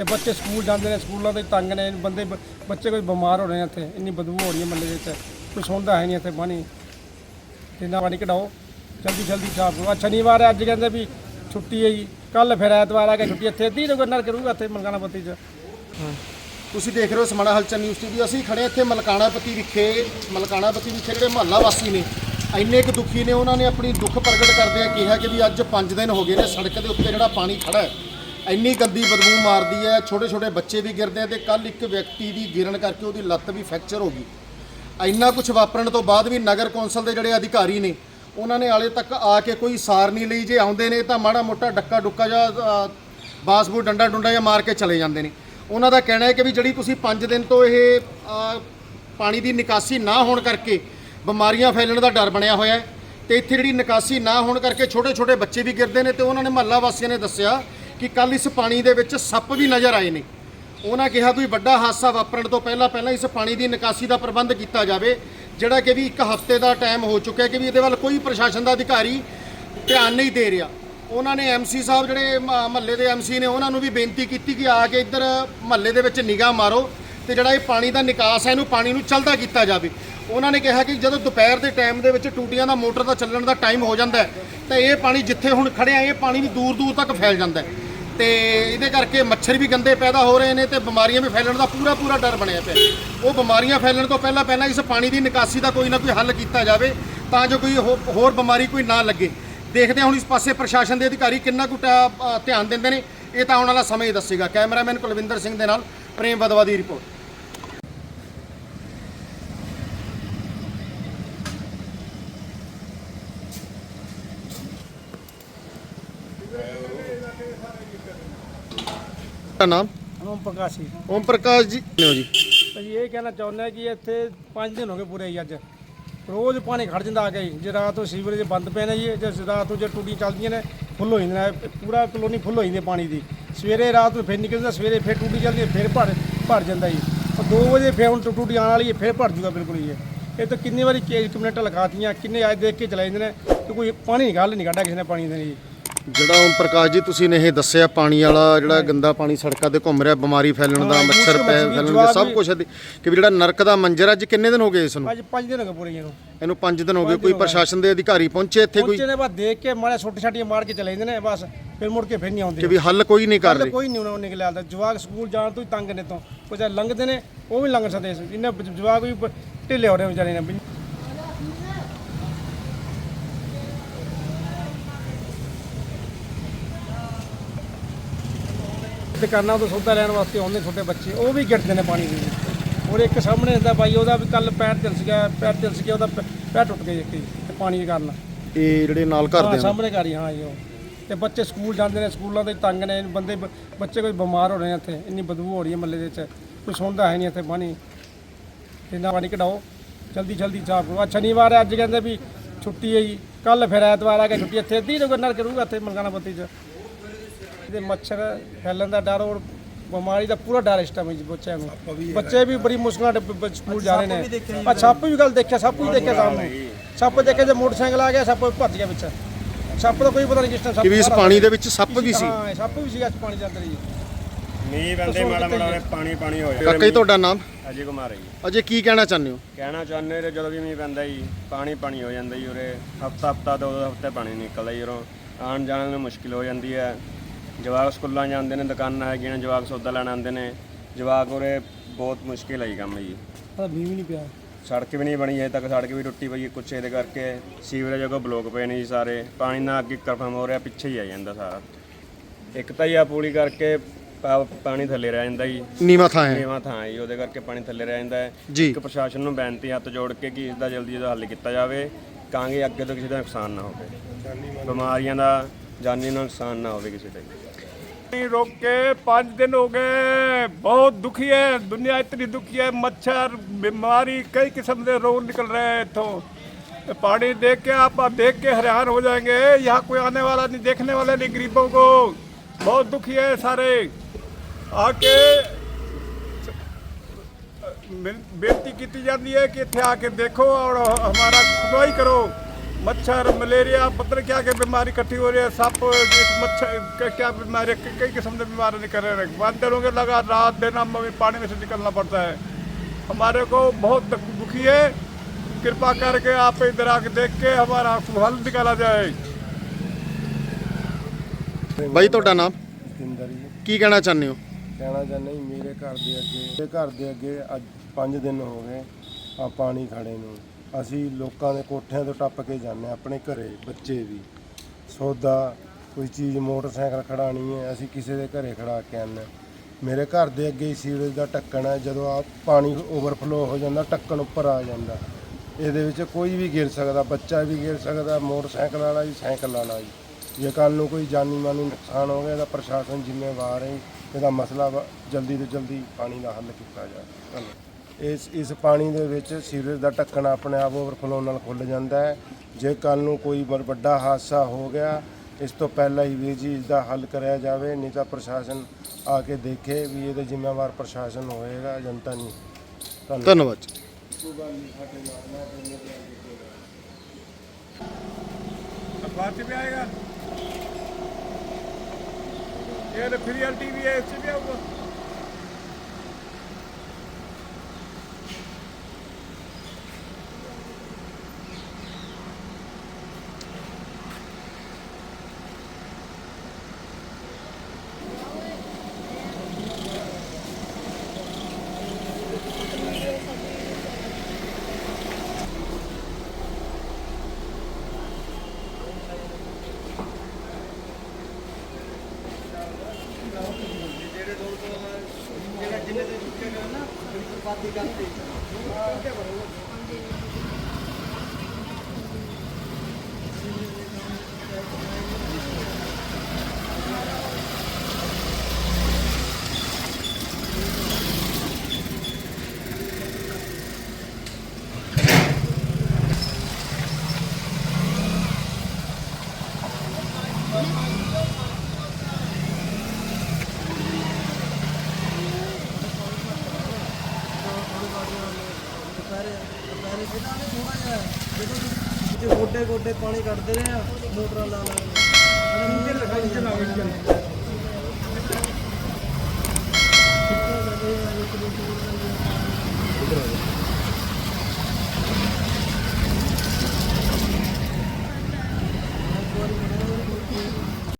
ਤੇ ਬੱਚੇ ਸਕੂਲ ਜਾਂਦੇ ਨੇ ਸਕੂਲਾਂ ਦੇ ਤੰਗ ਨੇ ਬੰਦੇ ਬ- ਬੱਚੇ ਕੋਈ ਬਿਮਾਰ ਹੋ ਰਹੇ ਨੇ ਇੱਥੇ ਇੰਨੀ ਬਦਬੂ ਹੋ ਰਹੀ ਹੈ ਮੱਲੇ ਦੇ ਵਿੱਚ ਕੋਈ ਸੌਂਦਾ ਹੈ ਨਹੀਂ ਇੱਥੇ ਪਾਣੀ। ਤੇ ਨਾ ਪਾਣੀ ਕਢਾਓ ਜਲਦੀ ਜਲਦੀ ਸਾਫ਼ ਕਰੋ। ਅੱਜ ਸ਼ਨੀਵਾਰ ਹੈ ਅੱਜ ਕਹਿੰਦੇ ਵੀ ਛੁੱਟੀ ਹੈ ਜੀ। ਕੱਲ ਫਿਰ ਐਤਵਾਰ ਆ ਕੇ ਛੁੱਟੀ ਇੱਥੇ ਅੱਧੀ ਰਗਨਰ ਕਰੂਗਾ ਇੱਥੇ ਮਲਕਾਣਾ ਪੱਤੀ 'ਚ ਤੁਸੀਂ ਦੇਖ ਰਹੇ ਹੋ ਸਮਾਣਾ ਹਲਚਲ ਨਿਊਜ਼ ਟੀਵੀ ਅਸੀਂ ਖੜੇ ਇੱਥੇ ਮਲਕਾਣਾ ਪੱਤੀ ਵਿਖੇ ਮਲਕਾਣਾ ਪੱਤੀ ਵਿਖੇ ਜਿਹੜੇ ਮਹੱਲਾ ਵਾਸੀ ਨੇ ਇੰਨੇ ਕੁ ਦੁਖੀ ਨੇ ਉਹਨਾਂ ਨੇ ਆਪਣੀ ਦੁੱਖ ਪ੍ਰਗਟ ਕਰਦੇ ਆ ਕਿਹਾ ਕਿ ਵੀ ਅੱਜ 5 ਦਿਨ ਹੋ ਗਏ ਨੇ ਸੜਕ ਦੇ ਉੱਤੇ ਜਿਹੜਾ ਪਾਣੀ ਖੜਾ ਹੈ। ਇੰਨੀ ਗੰਦੀ ਬਦਬੂ ਮਾਰਦੀ ਹੈ ਛੋਟੇ ਛੋਟੇ ਬੱਚੇ ਵੀ ਗਿਰਦੇ ਆ ਤੇ ਕੱਲ ਇੱਕ ਵਿਅਕਤੀ ਦੀ ਗਿਰਨ ਕਰਕੇ ਉਹਦੀ ਲੱਤ ਵੀ ਫ੍ਰੈਕਚਰ ਹੋ ਗਈ। ਇੰਨਾ ਕੁਝ ਵਾਪਰਨ ਤੋਂ ਬਾਅਦ ਵੀ ਨਗਰ ਕੌਂਸਲ ਦੇ ਜਿਹੜੇ ਅਧਿਕਾਰੀ ਨੇ, ਉਹਨਾਂ ਨੇ ਆਲੇ ਤੱਕ ਆ ਕੇ ਕੋਈ ਸਾਰ ਨਹੀਂ ਲਈ। ਜੇ ਆਉਂਦੇ ਨੇ ਤਾਂ ਮਾੜਾ ਮੋਟਾ ਡੱਕਾ ਡੁੱਕਾ ਜਾਂ ਬਾਸਬੂ ਡੰਡਾ ਡੁੰਡਾ ਜਾਂ ਮਾਰ ਕੇ ਚਲੇ ਜਾਂਦੇ ਨੇ। ਉਹਨਾਂ ਦਾ ਕਹਿਣਾ ਹੈ ਕਿ ਵੀ ਜਿਹੜੀ ਤੁਸੀਂ 5 ਦਿਨ ਤੋਂ ਇਹ ਪਾਣੀ ਦੀ ਨਿਕਾਸੀ ਨਾ ਹੋਣ ਕਰਕੇ ਬਿਮਾਰੀਆਂ ਫੈਲਣ ਦਾ ਡਰ ਬਣਿਆ ਹੋਇਆ ਹੈ। ਤੇ ਇੱਥੇ ਜਿਹੜੀ ਨਿਕਾਸੀ ਨਾ ਹੋਣ ਕਰਕੇ ਛੋਟੇ ਛੋਟੇ ਬੱਚੇ ਵੀ ਗਿਰਦੇ ਨੇ ਤੇ ਉਹਨਾਂ ਨੇ ਮਹੱਲਾ ਵਾਸੀਆਂ ਨੇ ਦੱਸਿਆ ਕਿ ਕੱਲ ਇਸ ਪਾਣੀ ਦੇ ਵਿੱਚ ਸੱਪ ਵੀ ਨਜ਼ਰ ਆਏ ਨੇ। ਉਹਨਾਂ ਕਿਹਾ ਕੋਈ ਵੱਡਾ ਹਾਦਸਾ ਵਾਪਰਨ ਤੋਂ ਪਹਿਲਾਂ ਪਹਿਲਾਂ ਇਸ ਪਾਣੀ ਦੀ ਨਿਕਾਸੀ ਦਾ ਪ੍ਰਬੰਧ ਕੀਤਾ ਜਾਵੇ, ਜਿਹੜਾ ਕਿ ਵੀ ਇੱਕ ਹਫ਼ਤੇ ਦਾ ਟਾਈਮ ਹੋ ਚੁੱਕਿਆ ਕਿ ਵੀ ਇਹਦੇ ਵੱਲ ਕੋਈ ਪ੍ਰਸ਼ਾਸਨ ਦਾ ਅਧਿਕਾਰੀ ਧਿਆਨ ਨਹੀਂ ਦੇ ਰਿਹਾ। ਉਹਨਾਂ ਨੇ ਐਮਸੀ ਸਾਹਿਬ ਜਿਹੜੇ ਮਹੱਲੇ ਦੇ ਐਮਸੀ ਨੇ, ਉਹਨਾਂ ਨੂੰ ਵੀ ਬੇਨਤੀ ਕੀਤੀ ਕਿ ਆ ਕੇ ਇੱਧਰ ਮਹੱਲੇ ਦੇ ਵਿੱਚ ਨਿਗਾਹ ਮਾਰੋ ਤੇ ਜਿਹੜਾ ਇਹ ਪਾਣੀ ਦਾ ਨਿਕਾਸ ਹੈ, ਇਹਨੂੰ ਪਾਣੀ ਨੂੰ ਚੱਲਦਾ ਕੀਤਾ ਜਾਵੇ। ਉਹਨਾਂ ਨੇ ਕਿਹਾ ਕਿ ਜਦੋਂ ਦੁਪਹਿਰ ਦੇ ਟਾਈਮ ਦੇ ਵਿੱਚ ਟੂਟੀਆਂ ਦਾ ਮੋਟਰ ਦਾ ਚੱਲਣ ਦਾ ਟਾਈਮ ਹੋ ਜਾਂਦਾ ਤਾਂ ਇਹ ਪਾਣੀ ਜਿੱਥੇ ਹੁਣ ਖੜਿਆ ਇਹ ਪਾਣੀ ਵੀ ਦੂਰ ਦੂਰ ਤੱਕ ਫੈਲ ਜਾਂਦਾ ਹੈ। ਤੇ ਇਹਦੇ ਕਰਕੇ ਮੱਛਰ ਵੀ ਗੰਦੇ ਪੈਦਾ ਹੋ ਰਹੇ ਨੇ ਤੇ ਬਿਮਾਰੀਆਂ ਵੀ ਫੈਲਣ ਦਾ ਪੂਰਾ ਪੂਰਾ ਡਰ ਬਣਿਆ ਪਿਆ। ਉਹ ਬਿਮਾਰੀਆਂ ਫੈਲਣ ਤੋਂ ਪਹਿਲਾਂ ਪਹਿਲਾਂ ਇਸ ਪਾਣੀ ਦੀ ਨਿਕਾਸੀ ਦਾ ਕੋਈ ਨਾ ਕੋਈ ਹੱਲ ਕੀਤਾ ਜਾਵੇ ਤਾਂ ਜੋ ਕੋਈ ਹੋ- ਹੋਰ ਬਿਮਾਰੀ ਕੋਈ ਨਾ ਲੱਗੇ। ਦੇਖਦੇ ਹਾਂ ਹੁਣ ਇਸ ਪਾਸੇ ਪ੍ਰਸ਼ਾਸਨ ਦੇ ਅਧਿਕਾਰੀ ਕਿੰਨਾ ਕੁ ਟਾ- ਧਿਆਨ ਦਿੰਦੇ ਨੇ। ਇਹ ਤਾਂ ਆਉਣ ਵਾਲਾ ਸਮਾਂ ਹੀ ਦੱਸੇਗਾ। ਕੈਮਰਾਮੈਨ ਕੁਲਵਿੰਦਰ ਸਿੰਘ ਦੇ ਨਾਲ ਪ੍ਰੇਮ ਬਦਵਾ ਦੀ ਰਿਪੋਰਟ। ਦਾ ਨਾਮ? ਓਮ ਪ੍ਰਕਾਸ਼ ਜੀ। ਓਮ ਪ੍ਰਕਾਸ਼ ਜੀ। ਨੇ ਜੀ? ਅਸੀਂ ਇਹ ਕਹਿਣਾ ਚਾਹੁੰਦੇ ਹਾਂ ਕਿ ਇੱਥੇ 5 ਦਿਨ ਹੋ ਗਏ ਪੂਰੇ ਹੀ ਅੱਜ। ਰੋਜ਼ ਪਾਣੀ ਖੜ ਜਾਂਦਾ ਆ ਕੇ ਜੀ। ਜੇ ਰਾਤ ਨੂੰ ਸੀਵਰੇਜ ਬੰਦ ਪਏ ਨੇ ਜੀ ਜੇ ਰਾਤ ਨੂੰ ਜੇ ਟੂਟੀ ਚੱਲਦੀਆਂ ਨੇ ਫੁੱਲ ਹੋ ਜਾਂਦੇ ਨੇ। ਪੂਰਾ ਕਲੋਨੀ ਫੁੱਲ ਹੋ ਜਾਂਦੀ ਹੈ ਪਾਣੀ ਦੀ। ਸਵੇਰੇ ਰਾਤ ਨੂੰ ਫਿਰ ਨਿਕਲਦਾ ਸਵੇਰੇ ਫਿਰ ਟੂਟੀ ਚੱਲਦੀ ਹੈ ਫਿਰ ਭਰ ਭਰ ਜਾਂਦਾ ਜੀ। ਉਹ 2 ਵਜੇ ਫਿਰ ਹੁਣ ਟੂਟੀ ਆਉਣ ਵਾਲੀ ਹੈ ਫਿਰ ਭਰ ਜੂਗਾ ਬਿਲਕੁਲ ਹੀ ਇਹ। ਇਹ ਤਾਂ ਕਿੰਨੀ ਵਾਰੀ ਕੇਜ ਕਮੈਂਟਾਂ ਲਗਾਤੀਆਂ ਕਿੰਨੇ ਅੱਜ ਦੇਖ ਕੇ ਚਲਾਈ ਜਾਂਦੇ ਨੇ। ਕਿ ਕੋਈ ਪਾਣੀ ਗੱਲ ਨਹੀਂ ਕੱਢਿਆ ਕਿਸੇ ਨੇ ਪਾਣੀ ਦੇ। ਜੀ ਜਿਹੜਾ ਓਮ ਪ੍ਰਕਾਸ਼ ਜੀ ਤੁਸੀਂ ਨੇ ਇਹ ਦੱਸਿਆ ਪਾਣੀ ਵਾਲਾ ਜਿਹੜਾ ਗੰਦਾ ਪਾਣੀ ਸੜਕਾਂ ਤੇ ਘੁੰਮ ਰਿਹਾ ਬਿਮਾਰੀ ਫੈਲਣ ਦਾ ਮੱਛਰ ਪੈ ਵੀ, ਫੈਲਣ ਦਾ ਜਵਾਕ ਸਭ। ਕੁਝ ਕਿ ਵੀ ਜਿਹੜਾ ਨਰਕ ਦਾ ਮੰਜਰ ਅੱਜ ਕਿੰਨੇ ਦਿਨ ਹੋ ਗਏ ਇਸ ਨੂੰ? ਅੱਜ 5 ਦਿਨ ਹੋ ਗਏ ਪੂਰੇ ਜੀ ਨੂੰ ਇਹਨੂੰ 5 ਦਿਨ ਹੋ ਗਏ ਕੋਈ। ਪ੍ਰਸ਼ਾਸਨ ਦੇ ਅਧਿਕਾਰੀ ਪਹੁੰਚੇ ਇੱਥੇ ਕੋਈ? ਪਹੁੰਚੇ ਨੇ ਬਸ ਦੇਖ ਕੇ ਮਾਰੇ ਛੋਟੀ ਛਾਟੀਆਂ ਮਾਰ ਕੇ ਚਲੇ ਜਾਂਦੇ ਨੇ ਬਸ ਫਿਰ ਮੁੜ ਕੇ ਫਿਰ ਨਹੀਂ ਆਉਂਦੇ। ਕਿ ਵੀ ਹੱਲ ਕੋਈ ਨਹੀਂ ਕਰ ਰਹੇ। ਕੋਈ ਨਹੀਂ ਉਹਨਾਂ ਨੂੰ ਨਿਕਲਿਆ ਆਉਂਦਾ ਜਵਾਕ ਸਕੂਲ ਜਾਣ ਤੋਂ ਹੀ ਤੰਗ ਨੇ ਤੋਂ ਕੁਝ ਲੰਘਦੇ ਨੇ ਉਹ ਵੀ ਲੰਘ ਸਕਦੇ ਇਹਨੇ ਜਵਾਕ ਵੀ ਢਿੱਲੇ ਹੋ ਰਹੇ ਵਿਚਾਰੇ ਨੇ। ਦੁਕਾਨਾਂ ਤੋਂ ਸੌਦਾ ਲੈਣ ਵਾਸਤੇ ਆਉਂਦੇ ਛੋਟੇ ਬੱਚੇ ਉਹ ਵੀ ਗਿਰਦੇ ਨੇ ਪਾਣੀ ਦੇ ਵਿੱਚ। ਔਰ ਇੱਕ ਸਾਹਮਣੇ ਹੁੰਦਾ ਬਾਈ ਉਹਦਾ ਵੀ ਕੱਲ ਪੈਰ ਤਿਲਸ ਗਿਆ ਪੈਰ ਤਿਲਸ ਗਿਆ ਉਹਦਾ ਪ- ਪੈਰ ਟੁੱਟ ਗਿਆ ਇੱਕ ਹੀ ਤੇ ਪਾਣੀ ਦੇ ਕਾਰਨ। ਇਹ ਜਿਹੜੇ ਨਾਲ ਘਰ ਹਾਂ ਦੇ ਨੇ? ਸਾਹਮਣੇ ਘਰ ਹੀ ਹਾਂ ਜੀ ਉਹ। ਤੇ ਬੱਚੇ ਸਕੂਲ ਜਾਂਦੇ ਨੇ ਸਕੂਲਾਂ ਦੇ ਤੰਗ ਨੇ ਬੰਦੇ ਬ- ਬੱਚੇ ਕੋਈ ਬਿਮਾਰ ਹੋ ਰਹੇ ਨੇ ਇੱਥੇ ਇੰਨੀ ਬਦਬੂ ਹੋ ਰਹੀ ਹੈ ਮੱਲੇ ਦੇ ਵਿੱਚ ਕੋਈ ਸੌਂਦਾ ਹੈ ਨਹੀਂ ਇੱਥੇ ਪਾਣੀ। ਇੰਨਾ ਪਾਣੀ ਕਢਾਓ ਜਲਦੀ ਜਲਦੀ ਸਾਫ਼ ਕਰੋ। ਅੱਜ ਸ਼ਨੀਵਾਰ ਹੈ ਅੱਜ ਕਹਿੰਦੇ ਵੀ ਛੁੱਟੀ ਹੈ ਜੀ ਕੱਲ ਫਿਰ ਐਤਵਾਰ ਆ ਕੇ ਛੁੱਟੀ ਇੱਥੇ ਅੱਧੀ ਰਗਨਰ ਕਰੂਗਾ ਇੱਥੇ ਮਲਕਾਣਾ ਪੱਤੀ 'ਚ। ਇਹਦੇ ਮੱਛਰ ਫੈਲਣ ਦਾ ਡਰ ਔਰ ਬਿਮਾਰੀ ਦਾ ਪੂਰਾ ਡਰ ਇਸ ਟਾਈਮ ਬੱਚਿਆਂ ਨੂੰ। ਬੱਚੇ ਵੀ ਬੜੀ ਮੁਸ਼ਕਲਾਂ ਨਾਲ ਸਕੂਲ ਜਾ ਰਹੇ ਨੇ। ਆ ਸੱਪ ਵੀ ਗੱਲ ਦੇਖਿਆ ਸੱਪ ਵੀ ਦੇਖਿਆ ਸਾਹਮਣੇ ਸੱਪ ਦੇਖੇ ਜੇ ਮੋਟਰਸਾਈਕਲ ਆ ਗਿਆ ਸੱਪ ਭੱਜ ਗਿਆ ਵਿੱਚ। ਸੱਪ ਦਾ ਕੋਈ ਪਤਾ ਨਹੀਂ ਕਿਸ ਟਾਈਮ ਸੱਪ ਕਿ ਵੀ ਇਸ ਪਾਣੀ ਦੇ ਵਿੱਚ ਸੱਪ ਵੀ ਸੀ। ਹਾਂ ਸੱਪ ਵੀ ਸੀਗਾ ਇਸ ਪਾਣੀ ਦੇ ਅੰਦਰ ਜੀ। ਮੀਂਹ ਪੈਂਦੇ ਮਾੜਾ ਮਾੜਾ ਪਾਣੀ ਪਾਣੀ ਹੋ ਕਾਕਾ ਜੀ ਤੁਹਾਡਾ ਨਾਮ? ਅਜੇ ਕੁਮਾਰ ਹੈ ਜੀ। ਅਜੇ ਕੀ ਕਹਿਣਾ ਚਾਹੁੰਦੇ ਹੋ? ਕਹਿਣਾ ਚਾਹੁੰਦੇ ਨੇ ਜਦੋਂ ਵੀ ਮੀਂਹ ਪੈਂਦਾ ਜੀ ਪਾਣੀ ਪਾਣੀ ਹੋ ਜਾਂਦਾ ਜੀ ਉਰੇ। ਹਫਤਾ ਹਫਤਾ ਦੋ ਦੋ ਹਫ਼ਤੇ ਪਾਣੀ ਨਿਕਲਦਾ ਜੀ ਉਰੋਂ। ਆਉਣ ਜਾਣ ਨੂੰ ਮੁਸ਼ਕਿਲ ਹੋ ਜਾਂਦੀ ਹੈ। ਜਵਾਕ ਸਕੂਲਾਂ ਜਾਂਦੇ ਨੇ ਦੁਕਾਨਾਂ ਹੈਗੀਆਂ ਨੇ ਜਵਾਕ ਸੌਦਾ ਲੈਣ ਆਉਂਦੇ ਨੇ। ਜਵਾਕ ਉਰੇ ਬਹੁਤ ਮੁਸ਼ਕਿਲ ਹੈ ਜੀ ਕੰਮ ਜੀ। ਤਾਂ ਮੀਂਹ ਵੀ ਨਹੀਂ ਪਿਆ। ਸੜਕ ਵੀ ਨਹੀਂ ਬਣੀ ਅਜੇ ਤੱਕ ਸੜਕ ਵੀ ਟੁੱਟੀ ਪਈ ਹੈ ਕੁਛ ਇਹਦੇ ਕਰਕੇ। ਸੀਵਰੇਜ ਅਗੋਂ ਬਲੋਕ ਪਏ ਨੇ ਜੀ ਸਾਰੇ। ਪਾਣੀ ਨਾ ਅੱਗੇ ਕਨਫਰਮ ਹੋ ਰਿਹਾ ਪਿੱਛੇ ਹੀ ਆ ਜਾਂਦਾ ਸਾਰਾ। ਇੱਕ ਤਾਂ ਹੀ ਆ ਪੂਲੀ ਕਰਕੇ ਪਾ- ਪਾਣੀ ਥੱਲੇ ਰਹਿ ਜਾਂਦਾ ਜੀ। ਨੀਵਾ ਥਾਂ ਹੈ। ਨੀਵਾਂ ਥਾਂ ਹੈ ਜੀ ਉਹਦੇ ਕਰਕੇ ਪਾਣੀ ਥੱਲੇ ਰਹਿ ਜਾਂਦਾ ਹੈ। ਜੀ। ਇੱਕ ਪ੍ਰਸ਼ਾਸਨ ਨੂੰ ਬੇਨਤੀ ਹੱਥ ਜੋੜ ਕੇ ਕਿ ਇਸ ਦਾ ਜਲਦੀ ਜਲਦੀ ਹੱਲ ਕੀਤਾ ਜਾਵੇ ਤਾਂ ਕਿ ਅੱਗੇ ਤੋਂ ਕਿਸੇ ਦਾ ਨੁਕਸਾਨ ਨਾ ਹੋਵੇ। ਬਿਮਾਰੀਆਂ ਦਾ ਜਾਨੀ ਨੁਕਸਾਨ ਨਾ ਹੋਵੇ ਕਿਸੇ ਦਾ ਜੀ। नहीं रोक के पाँच दिन हो गए बहुत दुखी है दुनिया इतनी दुखी है मच्छर बीमारी कई किस्म के रोग निकल रहे हैं इतों पानी देख के आप आप देख के हैरान हो जाएंगे यहाँ कोई आने वाला नहीं देखने वाला नहीं गरीबों को बहुत दुखी है सारे आके बेनती की जाती है कि इतने आके देखो और हमारा सुनवाई करो मच्छर मलेरिया पता नहीं क्या क्या बीमारी इकट्ठी हो रही है सप इस मच्छर क्या क्या बीमारी कई कई किस्म की बीमारी निकल रहे हैं बांदरों के लगा रात दिन हम हमें पानी में से निकलना पड़ता है हमारे को बहुत दुख- दुखी है कृपा करके आप इधर आके देख के हमारा हल निकाला जाए ਬਾਈ ਤੁਹਾਡਾ ਨਾਮ ਜਿੰਦਰ ਜੀ ਕੀ ਕਹਿਣਾ ਚਾਹੁੰਦੇ ਹੋ ਕਹਿਣਾ ਚਾਹੁੰਦਾ ਜੀ ਮੇਰੇ ਘਰ ਦੇ ਅੱਗੇ ਮੇਰੇ ਘਰ ਦੇ ਅੱਗੇ ਅੱਜ 5 ਦਿਨ ਹੋ ਗਏ ਆ ਪਾਣੀ ਖੜੇ ਨੂੰ ਅਸੀਂ ਲੋਕਾਂ ਦੇ ਕੋਠਿਆਂ ਤੋਂ ਟੱਪ ਕੇ ਜਾਂਦੇ ਹਾਂ, ਆਪਣੇ ਘਰੇ, ਬੱਚੇ ਵੀ। ਸੌਦਾ, ਕੋਈ ਚੀਜ਼ ਮੋਟਰਸਾਈਕਲ ਖੜਾਣੀ ਹੈ, ਅਸੀਂ ਕਿਸੇ ਦੇ ਘਰੇ ਖੜਾ ਕੇ ਆਉਂਦੇ ਹਾਂ। ਮੇਰੇ ਘਰ ਦੇ ਅੱਗੇ ਹੀ ਸੀਵਰੇਜ ਦਾ ਢੱਕਣ ਹੈ, ਜਦੋਂ ਆ ਪਾਣੀ ਓਵਰਫਲੋ ਹੋ ਜਾਂਦਾ, ਢੱਕਣ ਉੱਪਰ ਆ ਜਾਂਦਾ। ਇਹਦੇ ਵਿੱਚ ਕੋਈ ਵੀ ਗਿਰ ਸਕਦਾ, ਬੱਚਾ ਵੀ ਗਿਰ ਸਕਦਾ, ਮੋਟਰਸਾਈਕਲ ਵਾਲਾ ਵੀ, ਸਾਈਕਲ ਵਾਲਾ ਵੀ। ਜੇ ਕੱਲ ਨੂੰ ਕੋਈ ਜਾਨੀ ਮਾਨੀ ਨੁਕਸਾਨ ਹੋ ਗਿਆ ਤਾਂ ਪ੍ਰਸ਼ਾਸਨ ਜ਼ਿੰਮੇਵਾਰ ਹੈ, ਇਹਦਾ ਮਸਲਾ ਵਾ- ਜਲਦੀ ਤੋਂ ਜਲਦੀ ਪਾਣੀ ਦਾ ਹੱਲ ਕੀਤਾ ਜਾਵੇ। ਧੰਨਵਾਦ। ਇਸ ਇਸ ਪਾਣੀ ਦੇ ਵਿੱਚ ਸੀਵਰੇਜ ਦਾ ਢੱਕਣ ਆਪਣੇ ਆਪ ਓਵਰਫਲੋ ਨਾਲ ਖੁੱਲ ਜਾਂਦਾ ਹੈ। ਜੇ ਕੱਲ ਨੂੰ ਕੋਈ ਵੱਡਾ ਹਾਦਸਾ ਹੋ ਗਿਆ ਇਸ ਤੋਂ ਪਹਿਲਾਂ ਹੀ ਵੀ ਜੀ ਇਸ ਦਾ ਹੱਲ ਕਰਿਆ ਜਾਵੇ ਨਹੀਂ ਤਾਂ ਪ੍ਰਸ਼ਾਸਨ ਆ ਕੇ ਦੇਖੇ ਵੀ ਇਹਦਾ ਜ਼ਿੰਮੇਵਾਰ ਪ੍ਰਸ਼ਾਸਨ ਹੋਏਗਾ ਜਨਤਾ ਨਹੀਂ। ਧੰਨਵਾਦ। ਧੰਨਵਾਦ ਇਹ ਤਾਂ ਫ੍ਰੀ ਟੀਵੀ ਹੈ ਵੀ ਆਊਗਾ। Cennet-i Türkiye'nin Vatikan'dayız. Türkiye var oğlum. ਗੋਡੇ ਗੋਡੇ ਪਾਣੀ ਕੱਢਦੇ ਰਹੇ ਆ ਮੋਟਰਾਂ ਲਾ ਲਾ ਕੇ।